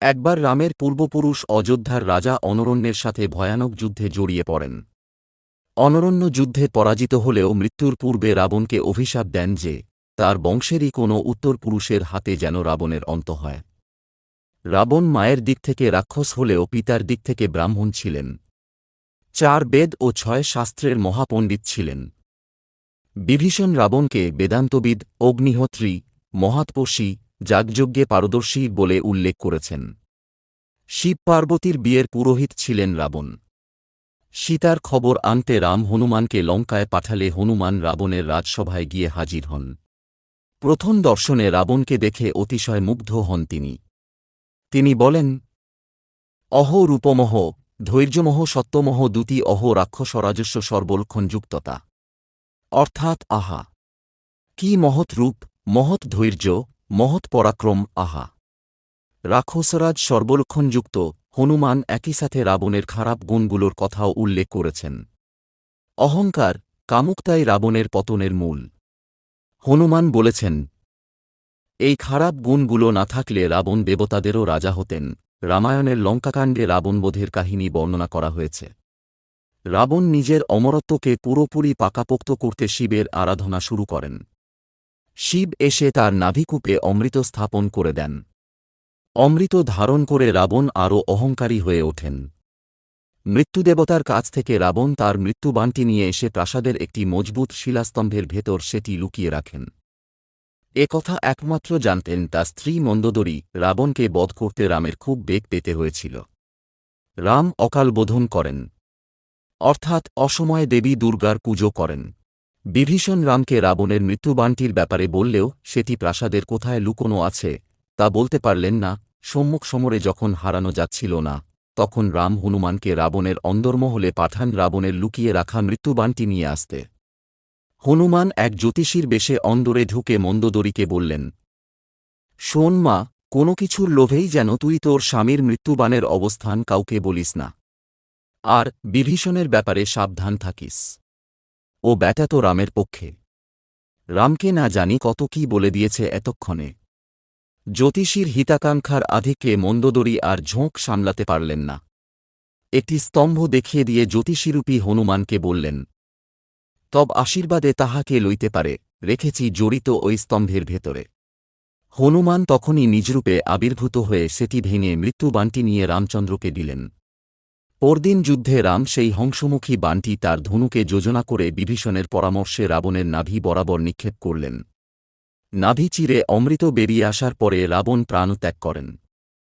একবার রামের পূর্বপুরুষ অযোধ্যার রাজা অনরণ্যের সাথে ভয়ানক যুদ্ধে জড়িয়ে পড়েন। অনরণ্য যুদ্ধে পরাজিত হলেও মৃত্যুর পূর্বে রাবণকে অভিশাপ দেন যে, তার বংশেরই কোনো উত্তরপুরুষের হাতে যেন রাবণের অন্ত হয়। রাবণ মায়ের দিক থেকে রাক্ষস হলেও পিতার দিক থেকে ব্রাহ্মণ ছিলেন। চার বেদ ও ছয় শাস্ত্রের মহাপণ্ডিত ছিলেন। বিভীষণ রাবণকে বেদান্তবিদ, অগ্নিহোত্রী মহাতপস্বী যাগযজ্ঞে পারদর্শী বলে উল্লেখ করেছেন। শিব পার্বতীর বিয়ের পুরোহিত ছিলেন রাবণ। সীতার খবর আনতে রাম হনুমানকে লঙ্কায় পাঠালে হনুমান রাবণের রাজসভায় গিয়ে হাজির হন। প্রথম দর্শনে রাবণকে দেখে অতিশয় মুগ্ধ হন তিনি। তিনি বলেন, অহ রূপমহ, ধৈর্যমহ সত্যমহ দুটি অহ রাক্ষসরাজস্ব সর্বলক্ষণযুক্ততা। অর্থাৎ আহা, কি মহৎ রূপ, মহৎ ধৈর্য মহৎ পরাক্রম, আহা। রাক্ষসরাজ সর্বলক্ষণযুক্ত, হনুমান একই সাথে রাবণের খারাপ গুণগুলোর কথাও উল্লেখ করেছেন। অহংকার, কামুকতাই রাবণের পতনের মূল। হনুমান বলেছেন, এই খারাপ গুণগুলো না থাকলে রাবণ দেবতাদেরও রাজা হতেন। রামায়ণের লঙ্কাকাণ্ডে রাবণবোধের কাহিনী বর্ণনা করা হয়েছে। রাবণ নিজের অমরত্বকে পুরোপুরি পাকাপোক্ত করতে শিবের আরাধনা শুরু করেন। শিব এসে তার নাভিকূপে অমৃত স্থাপন করে দেন। অমৃত ধারণ করে রাবণ আরও অহংকারী হয়ে ওঠেন। মৃত্যুদেবতার কাছ থেকে রাবণ তার মৃত্যুবানটি নিয়ে এসে প্রাসাদের একটি মজবুত শিলাস্তম্ভের ভেতর সেটি লুকিয়ে রাখেন। এ কথা একমাত্র জানতেন তার স্ত্রী মন্দোদরী রাবণকে বধ করতে রামের খুব বেগ পেতে হয়েছিল। রাম অকাল বোধন করেন। অর্থাৎ অসময়ে দেবী দুর্গার পুজো করেন। বিভীষণ রামকে রাবণের মৃত্যুবানটির ব্যাপারে বললেও সেটি প্রাসাদের কোথায় লুকোনো আছে, তা বলতে পারলেন না। সম্মুখ সমরে যখন হারানো যাচ্ছিল না, তখন রাম হনুমানকে রাবণের অন্দরমহলে পাঠান রাবণের লুকিয়ে রাখা মৃত্যুবানটি নিয়ে আসতে। হনুমান এক জ্যোতিষীর বেশে অন্দরে ঢুকে মন্দোদরীকে বললেন, শোন মা, কোনো কিছুর লোভেই যেন তুই তোর স্বামীর মৃত্যুবানের অবস্থান কাউকে বলিস না। আর বিভীষণের ব্যাপারে সাবধান থাকিস। ও ব্যাটা তো রামের পক্ষে। রামকে না জানি কত কি বলে দিয়েছে এতক্ষণে। জ্যোতিষীর হিতাকাঙ্ক্ষার আধিক্যে মন্দদরি আর ঝোঁক সামলাতে পারলেন না। একটি স্তম্ভ দেখিয়ে দিয়ে জ্যোতিষীরূপী হনুমানকে বললেন, তব আশীর্বাদে তাহাকে লইতে পারে, রেখেছি জড়িত ওই স্তম্ভের ভেতরে। হনুমান তখনই নিজরূপে আবির্ভূত হয়ে সেটি ভেঙে মৃত্যুবানটি নিয়ে রামচন্দ্রকে দিলেন। পরদিন যুদ্ধে রাম সেই হংসমুখী বানটি তার ধনুকে যোজনা করে বিভীষণের পরামর্শে রাবণের নাভি বরাবর নিক্ষেপ করলেন। নাভি চিরে অমৃত বেরিয়ে আসার পরে রাবণ প্রাণত্যাগ করেন।